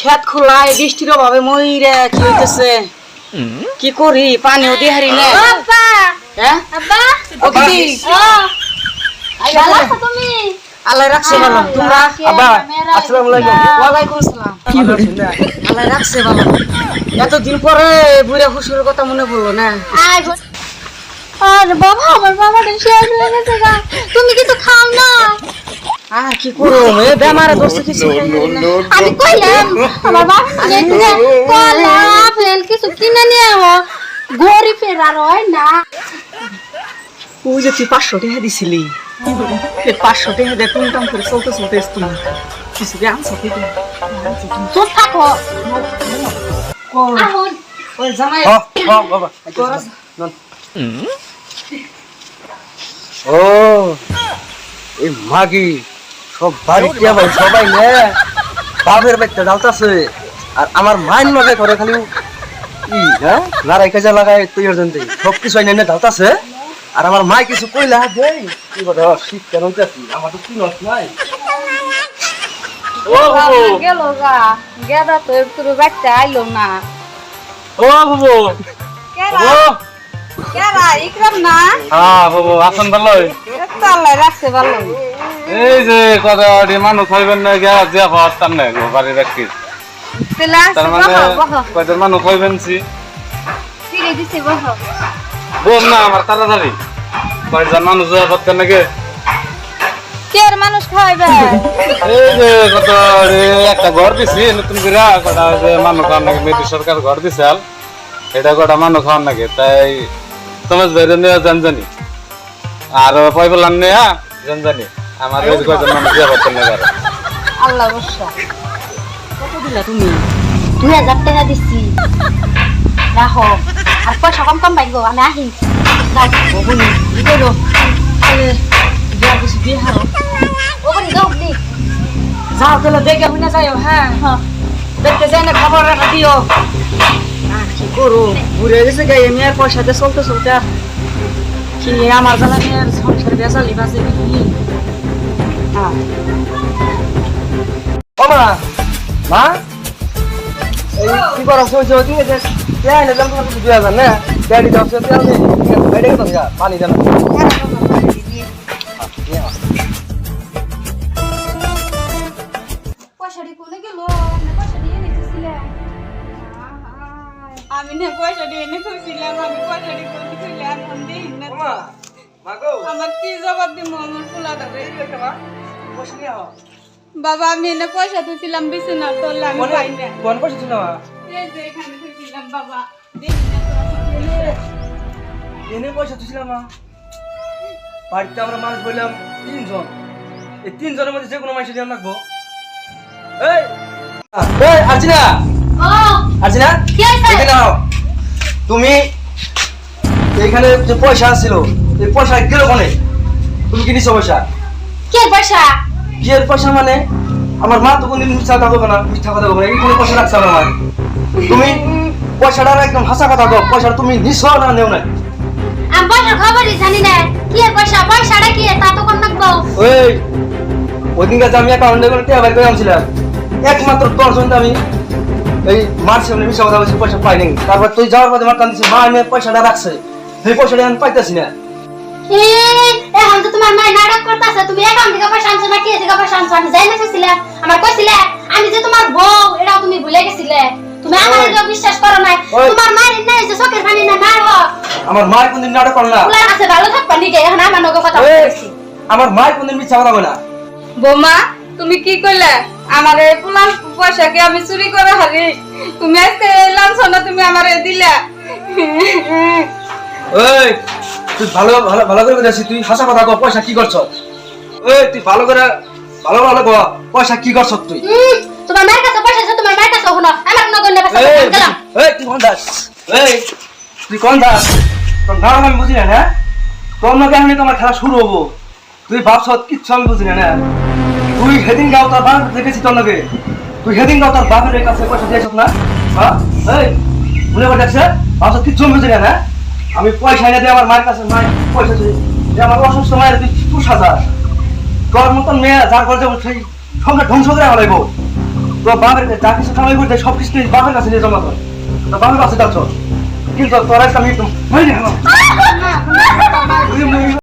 খেত খোলায় বৃষ্টির অভাবে মইরে কি হইতেছে? কি করি? পানিও দিহারি না আব্বা! হ্যাঁ? আল্লাহ রাখছে ভালো। তোমরা? আব্বা আসসালামু আলাইকুম। ওয়ালাইকুম আসসালাম। আল্লাহ রাখছে ভালো। এতদিন পরে বুড়া হুসুরের কথা মনে পড়ল না? আরে বাবা আমার বাবাটা শেষ হয়ে গেছে তুমি কিছু খাও না? আর কি করো এ বেমারে ধরছে কিছু। আমি কইলাম আমার বাবা গেছে যে কলা আপেল কিছু কিনে নিয়ে আও গরিবের আর হয় না। ওই যে তুই পাঁচশো টাকা দিছিলি। পাঁচশো টাকা দিয়ে টুমটাম করে চলতে চলতে তুমি কিছু কি আনছো কি তুমি? থাকো। ওই জামাই হ হ বাবা করস। ও এই মাগি। সব বাড়ি টিয়া ভাই সবাই নে। বাপের বাচ্চা ডালতাছে আর আমার মাইন মাঝে করে খালি ই হ্যাঁ? নারাই কাজা লাগায় তুই জন্য। সব কিছু এনে ডালতাছে আর আমার মাই কিছু কইলা দেই কি কথা? শীত কেন হইতাছি আমার তো কি নষ্ট নাই? ও বাবু গেল গা। গেদা তো বাচ্চা আইলো না। ও বাবু। কেরা? কেরা? ইকরাম না? হ্যাঁ বাবু আসন আল্লাহ রাখছে ভালো এই যে কথা মানুষ হইবেন না গিয়া যে পারতাম না গো বাড়ি রাখি তেলা তার মানে কয়জন মানুষ হইবেন সি বোন না আমার তাড়াতাড়ি। কয়জন মানুষ যাওয়া পারতেন নাকি মানুষ এই যে কত একটা ঘর দিছি নতুন করে কটা যে মানুষ খাওয়ার নাকি মেয়েটি সরকার ঘর দিছে এটা কটা মানুষ খাওয়ার নাকি? তাই তোমার বেরো নিয়ে জান জানি আর পয়বলান নিয়ে জান জানি আমার যে কয়জন মানুষ যাওয়া পারতেন না কারও আল্লাহ বর্ষা কত দিলা তুমি? দুই হাজার টাকা দিচ্ছি রাখো। আর পয়সা কম কম পাইগো আমি আহি। যাও। ববুনি কি করো? এ, বিয়া কিছু দিয়ে হারো ও যাও যাও তাহলে দেখে শুনে যাইও হ্যাঁ। হ্যাঁ। দেখতে যাই না খবর রাখা দিও। আর কি করো? ঘুরে গেছে গাই আমি আর পয়সাতে চলতে চলতে। কি আমার জ্বালা নিয়ে আর সংসার বেজালি বাজে কি হ্যাঁ ও মা কি করা? ঠিক আছে তেল এনে দাম তোমাকে দুই হাজার না? তেল দিতে হচ্ছে তেল নেই বাইরে গেছে যা পানি দেন পয়সাটি কোনে গেল পয়সা দিয়ে নিতেছিলে আমি না পয়সা দিয়ে এনে খুঁজছিলাম আমি পয়সাটি কোথায় খুঁজলাম এখন দেখি না আমার কি জবাব দিব? আমার ফুলা দাদা বাবা আমি এনে পয়সা তুলছিলাম বিছানা তোলা আমি পাই না কোন বসে ছিল মা এই যে এখানে বাবা। এনে পয়সা মা বাড়িতে আমরা মানুষ বললাম তিনজন। এই তিনজনের মধ্যে যে কোনো মানুষ দিয়ে রাখব। এই! এই কি হয়েছে? এখানে নাও। তুমি এইখানে যে পয়সা ছিল এই পয়সা গেল কোনে? তুমি কি নিছো পয়সা? কে পয়সা? বিয়ের পয়সা মানে? আমার মা তো কোনদিন মিথ্যা কথা বলবে না মিথ্যা কথা বলবে না। পয়সা রাখছে আমার তুমি পয়সাটা একদম হাসা কথা কো পয়সাটা তুমি নিছো না নেও না আমি পয়সার খবরই জানি না। কি পয়সা পয়সাটা কি? তা তো কোন রাখব ওই ওই দিন কাছে আমি অ্যাকাউন্টে করে টাকা বের করে আনছিলাম একমাত্র তোর জন্য আমি এই মার্চ সামনে মিশা কথা বলছি পয়সা পাইনি। তারপর তুই যাওয়ার পথে কান্দিছি মা আমি পয়সাটা রাখছে। সেই পয়সাটা আমি পাইতেছি না। তোমার মায়ের নাটক করতেছে তুমি অ্যাকাউন্ট থেকে পয়সা আনছো না কি থেকে পয়সা আনছো আমি যাই না আমার কইছিলে আমি যে তোমার বউ এটাও তুমি ভুলে গেছিলে। তুমি আমার। বিশ্বাস করো নাই। ওই। তোমার মায়ের নাই যে চোখের পানি না আমার মায়ের কোনদিন নাটক করল? না কাছে ভালো থাকবা নিকে এখন আমার নগে কথা এই, বলতেছি। আমার মায়ের কোনদিন মিথ্যা কথা বলে বৌমা তুমি কি কইলে? আমার পয়সা কি আমি চুরি করে হারি। তুমি আজকে না তুমি আমার দিলা। ওই। তুই ভালো ভালো ভালো করে বলেছিস তুই হাসা কথা কো পয়সা কি করছ? ওই তুই ভালো করে ভালো ভালো কো পয়সা কি করছ তুই? তোমার মায়ের কাছে পয়সা আছে তোমার মায়ের কাছে হলো। আমার নগে নেবে এই এই তুই কোন দাস? এই তুই কোন দাস? তোর নাম আমি বুঝি না না? তোর নাকি আমি তোমার খেলা শুরু হব। তুই ভাবছ কিচ্ছু আমি বুঝি না তুই হেদিন গাও তোর বাপ দেখেছি তোর নাকি তুই হেদিন গাও তোর বাপের কাছে পয়সা দিয়েছ না? হ্যাঁ? এই ভুলে করে দেখছে ভাবছ কিচ্ছু আমি বুঝি না না? আমি পয়সা এনে দিয়ে আমার মায়ের কাছে মায়ের পয়সা যে আমার অসুস্থ মায়ের তুই তুষ হাজার তোর মতন মেয়ে যার করে যাব সেই সঙ্গে ধ্বংস করে হারাইবো তোর বাপের কাছে যা কিছু কামাই করতে সব কিছু তুই বাপের কাছে নিয়ে জমা কর। তোর বাপের কাছে যাচ্ছ কিন্তু তোর একটা আমি